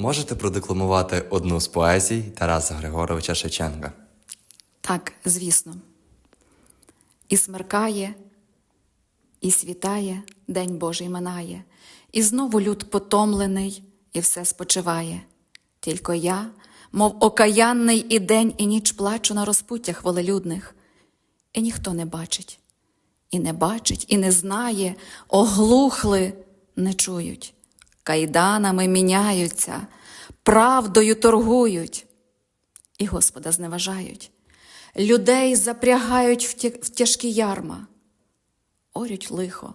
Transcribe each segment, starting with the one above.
можете продекламувати одну з поезій Тараса Григоровича Шевченка? Так, звісно. І смеркає, і світає, день Божий минає, і знову люд потомлений, і все спочиває. Тільки я, мов окаянний і день, і ніч плачу на розпуттях волелюдних, і ніхто не бачить, і не бачить, і не знає, оглухли, не чують, кайданами міняються, правдою торгують і Господа зневажають. Людей запрягають в, тяжкі ярма, орють лихо,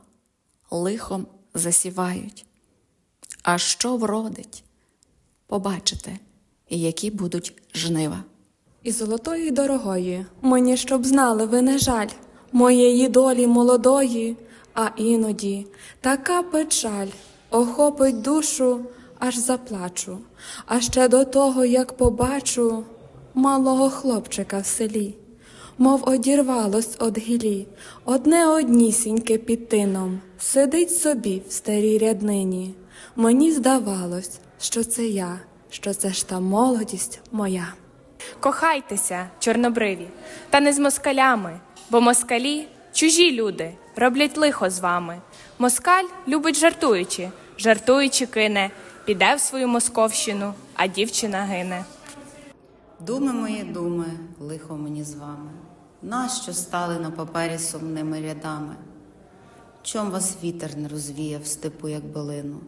лихом засівають. А що вродить? Побачите, які будуть жнива. І золотої дорогої, мені щоб знали ви не жаль, моєї долі молодої, а іноді така печаль охопить душу, аж заплачу. А ще до того, як побачу малого хлопчика в селі, мов одірвалось од гілі, одне однісіньке під тином, сидить собі в старій ряднині. Мені здавалось, що це я, що це ж та молодість моя. Кохайтеся, чорнобриві, та не з москалями, бо москалі чужі люди, роблять лихо з вами. Москаль любить жартуючи, жартуючи кине, піде в свою московщину, а дівчина гине. Думи мої думи, лихо мені з вами, нащо стали на папері сумними рядами? Чом вас вітер не розвіяв степу, як билину?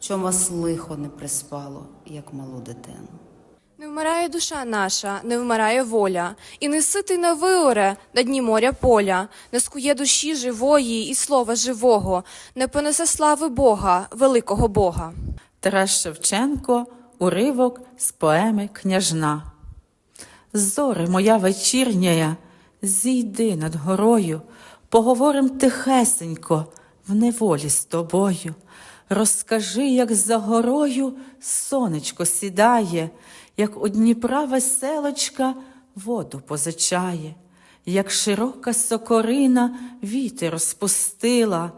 Чом вас лихо не приспало, як малу дитину? Не вмирає душа наша, не вмирає воля, і не ситий на виоре на дні моря поля, не скує душі живої і слова живого, не понесе слави Бога, великого Бога. Тарас Шевченко, уривок з поеми Княжна. Зоре моя вечірняя, зійди над горою, поговорим тихесенько в неволі з тобою. Розкажи, як за горою сонечко сідає, як у Дніпра веселочка воду позичає, як широка сокорина вітер розпустила,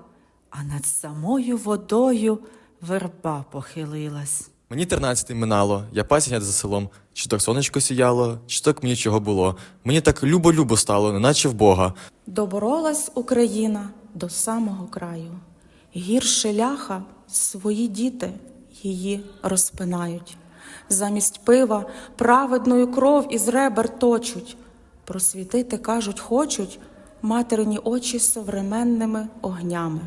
а над самою водою верба похилилась. Мені тринадцяти минало, я пасіння за селом. Чи так сонечко сіяло, чи так мені чого було. Мені так любо-любо стало, неначе в Бога. Доборолась Україна до самого краю. Гірше ляха свої діти її розпинають. Замість пива праведною кров із ребер точуть. Просвітити, кажуть, хочуть материні очі современними огнями.